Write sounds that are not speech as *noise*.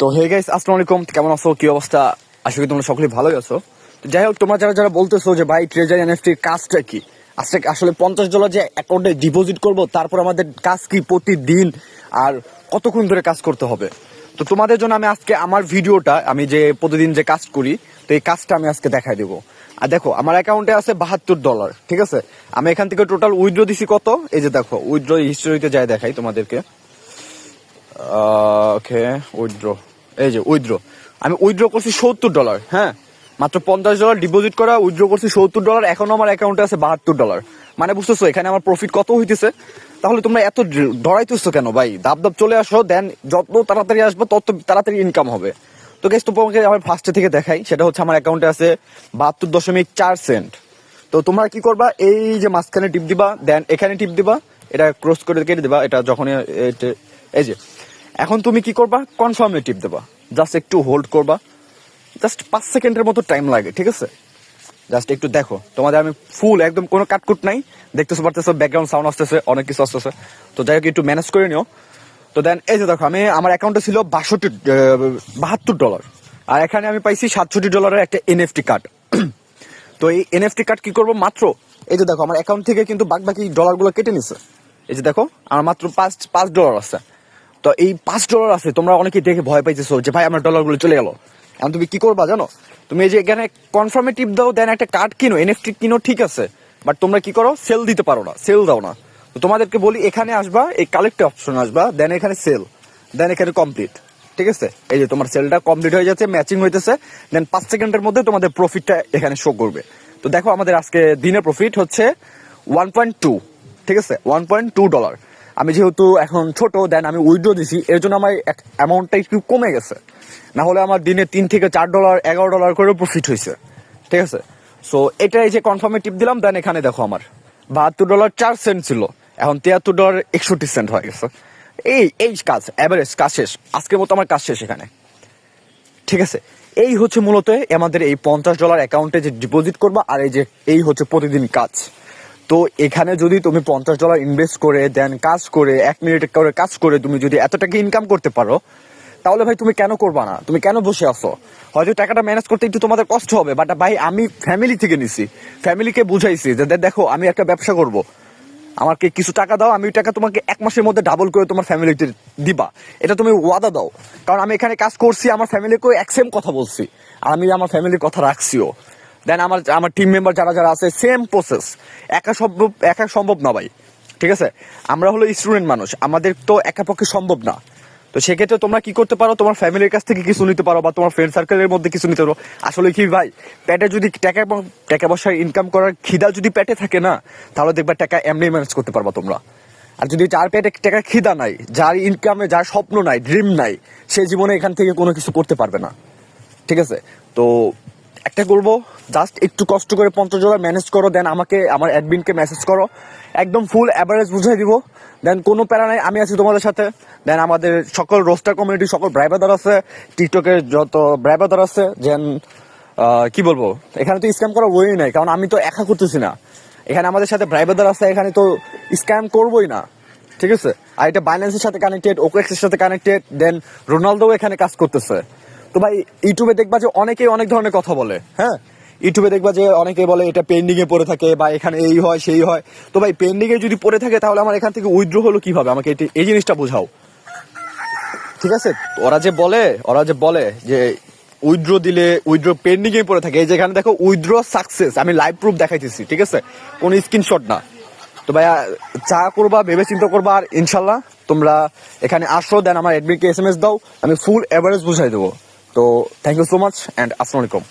তো hey guys আসসালামু আলাইকুম কেমন আছো? কি অবস্থা? আশা করি তোমরা সকলেই ভালোই আছো। তো যাই হোক, তোমরা যারা যারা বলতেছো যে, ভাই ট্রেজারি এনএফটির কাজটা কি? আজকে আসলে পঞ্চাশ ডলার যে অ্যাকাউন্টে ডিপোজিট করব, তারপর আমাদের কাজ কি প্রতিদিন? আর কতক্ষণ ধরে কাজ করতে হবে? তো তোমাদের জন্য আমি আজকে আমার ভিডিওটা, আমি যে প্রতিদিন যে কাজ করি, তো এই কাজটা আমি আজকে দেখাই দেবো। আর দেখো, আমার অ্যাকাউন্টে আছে বাহাত্তর ডলার ঠিক আছে? আমি এখান থেকে টোটাল উইথড্র দিছি কত? এই যে দেখো উইথড্র হিস্টোরিতে যাই দেখাই তোমাদেরকে। ওকে উইথড্র এই যে উইথড্র আমি উইথড্র করছি সত্তর ডলার হ্যাঁ? মাত্র পঞ্চাশ ডলার ডিপোজিট করা উইথড্র করছি সত্তর ডলার এখনও আমার অ্যাকাউন্টে আছে বাহাত্তর ডলার মানে বুঝতেছো, এখানে আমার প্রফিট কত হইতেছে? তাহলে তোমরা এত ডরাইতেছো কেন ভাই? দাব দাব চলে আসো দেন যত তাড়াতাড়ি আসব, তত তাড়াতাড়ি ইনকাম হবে। তো গেস তোমাকে আমার ফার্স্টে থেকে দেখাই, সেটা হচ্ছে আমার অ্যাকাউন্টে আছে বাহাত্তর দশমিক চার সেন্ট তো তোমরা কি করবা? এই যে মাঝখানে টিপ দিবা দেন এখানে টিপ দিবা, এটা ক্রস করে কেটে দিবা, এটা যখন এই যে এখন তুমি কি করবা? কনফার্মে টিপ দেবা। জাস্ট একটু হোল্ড করবা। জাস্ট পাঁচ সেকেন্ডের মতো টাইম লাগে, ঠিক আছে? জাস্ট একটু দেখো। তোমাদের আমি ফুল একদম কোনো কাটকুট নাই। দেখতেছো, পারতেছো ব্যাকগ্রাউন্ড সাউন্ড আসতেছে, অনেক কিছু আসতেছে। তো যাই হোক, একটু ম্যানেজ করে নিও। তো দেন এই যে দেখো, আমি, আমার অ্যাকাউন্টে ছিল বাষট্টি বাহাত্তর ডলার আর এখানে আমি পাইছি সাতষট্টি ডলারের একটা এনএফটি কার্ড *clears throat* তো এই এনএফটি কার্ড কি করব? মাত্র, এই যে দেখো, আমার অ্যাকাউন্ট থেকে কিন্তু বাকি ডলারগুলো কেটে নিছে। এই যে দেখো, আমার মাত্র পাঁচ পাঁচ ডলার আছে। তো এই পাঁচ ডলার আছে, তোমরা অনেকেই দেখে ভয় পাইতেছো যে, ভাই, আমার ডলারগুলো চলে গেল। এখন তুমি কি করবা জানো? তুমি এই যে এখানে কনফার্মে টিপ দাও দেন একটা কার্ড কিনো এনএফটি কিনো, ঠিক আছে। বাট তোমরা কি করো? সেল দিতে পারো না সেল দাও না। তো তোমাদেরকে বলি, এখানে আসবা, এই কালেক্ট অপশন আসবা দেন এখানে সেল দেন এখানে কমপ্লিট ঠিক আছে? এই যে তোমার সেলটা কমপ্লিট হয়ে যাচ্ছে ম্যাচিং হইতেছে দেন পাঁচ সেকেন্ডের মধ্যে তোমাদের প্রফিটটা এখানে শো করবে। তো দেখো, আমাদের আজকে দিনের প্রফিট হচ্ছে ওয়ান পয়েন্ট টু ঠিক আছে? ওয়ান পয়েন্ট টু ডলার আমি যেহেতু এখন ছোট দেন আমি উইথড্র দিছি, এর জন্য আমার অ্যামাউন্টটা একটু কমে গেছে। না হলে আমার দিনে তিন থেকে চার ডলার এগারো ডলার করে প্রফিট হয়েছে ঠিক আছে? সো এটা এই যে কনফার্মে টিপ দিলাম দেন এখানে দেখো আমার। বাহাত্তর ডলার চার সেন্ট ছিল, এখন তিয়াত্তর ডলার একষট্টি সেন্ট হয়ে গেছে। এই এই কাজ অ্যাভারেজ কাজ শেষ। আজকের মতো আমার কাজ শেষ এখানে। ঠিক আছে? এই হচ্ছে মূলত আমাদের এই পঞ্চাশ ডলার অ্যাকাউন্টে যে ডিপোজিট করবা, আর এই যে, এই হচ্ছে প্রতিদিন কাজ। তো এখানে যদি তুমি পঞ্চাশ ডলার ইনভেস্ট করে দেন কাজ করে, এক মিনিট করে কাজ করে তুমি যদি এত টাকা ইনকাম করতে পারো, তাহলে ভাই তুমি কেন করবা না? তুমি কেন বসে আছো? হয়তো টাকাটা ম্যানেজ করতে একটু তোমাদের কষ্ট হবে বাট ভাই আমি ফ্যামিলি থেকে নিছি। ফ্যামিলিকে বুঝাইছি যে দেখো, আমি একটা ব্যবসা করব। আমাকে কিছু টাকা দাও, আমি টাকা তোমাকে এক মাসের মধ্যে ডাবল করে তোমার ফ্যামিলিতে দিবা। এটা তুমি ওয়াদা দাও। কারণ আমি এখানে কাজ করছি, আমার ফ্যামিলিকেও এক সেম কথা বলছি। আর আমি আমার ফ্যামিলির কথা রাখছিও। দেন আমার আমার টিম মেম্বার যারা যারা আছে সেম প্রসেস একা সম্ভব একা সম্ভব না ভাই। ঠিক আছে? আমরা হলো স্টুডেন্ট মানুষ। আমাদের তো একা পক্ষে সম্ভব না। তো সেক্ষেত্রে তোমরা কি করতে পারো? তোমার ফ্যামিলির কাছ থেকে কিছু নিতে পারো বা তোমার ফ্রেন্ড সার্কেলের মধ্যে কিছু নিতে পারো। আসলে কি ভাই? পেটে যদি টাকা টাকা পয়সা ইনকাম করার খিদা যদি পেটে থাকে না, তাহলে দেখবা টাকা এমনি ম্যানেজ করতে পারবা তোমরা। আর যদি যার পেটে টাকা খিদা নাই, যার ইনকামে যার স্বপ্ন নাই ড্রিম নাই, সে জীবনে এখান থেকে কোনো কিছু করতে পারবে না। ঠিক আছে? তো একটা করব। জাস্ট একটু কষ্ট করে পঞ্চাশ ডলার ম্যানেজ করো দেন আমাকে আমার অ্যাডমিনকে মেসেজ করো। একদম ফুল অ্যাভারেজ বুঝিয়ে দিব। দেন কোনো প্যারা নাই আমি আছি তোমাদের সাথে। দেন আমাদের সকল রোস্টার কমিউনিটি সকল ব্রাইবাদার আছে। টিকটকের যত ব্রাইবাদার আছে আহ, কি বলব? এখানে তো স্ক্যাম করা বই নাই কারণ আমি তো একা করতেছি না। এখানে আমাদের সাথে ব্রাইবাদার আছে এখানে তো স্ক্যাম করবোই না। ঠিক আছে? আর এটা বাইন্যান্সের সাথে কানেক্টেড ওকেক্সের সাথে কানেক্টেড দেন রোনালদোও এখানে কাজ করতেছে। তো ভাই ইউটিউবে দেখবা যে অনেকেই অনেক ধরনের কথা বলে হ্যাঁ? ইউটিউবে দেখবা যে অনেকে বলে এটা পেন্ডিং এ পড়ে থাকে বা এখানে এই হয়, সেই হয়। তো ভাই পেন্ডিং এ যদি পড়ে থাকে, তাহলে আমার এখান থেকে উইথড্র হলো কীভাবে? আমাকে এই জিনিসটা বোঝাও। ঠিক আছে? ওরা যে বলে, ওরা যে বলে যে উইথড্র দিলে উইথড্র পেন্ডিং এ পড়ে থাকে। এই যেখানে দেখো উইথড্র সাকসেস আমি লাইভ প্রুফ দেখাইতেছি, ঠিক আছে? কোন স্ক্রিনশট না। তো ভাইয়া, চা করবা ভেবে চিন্তা করবা, আর ইনশাল্লাহ তোমরা এখানে আসো, দেন আমার অ্যাডমিটকে এস এম এস দাও, আমি ফুল এভারেজ বুঝাই দেবো। তো thank you so much and আসসালামু আলাইকুম।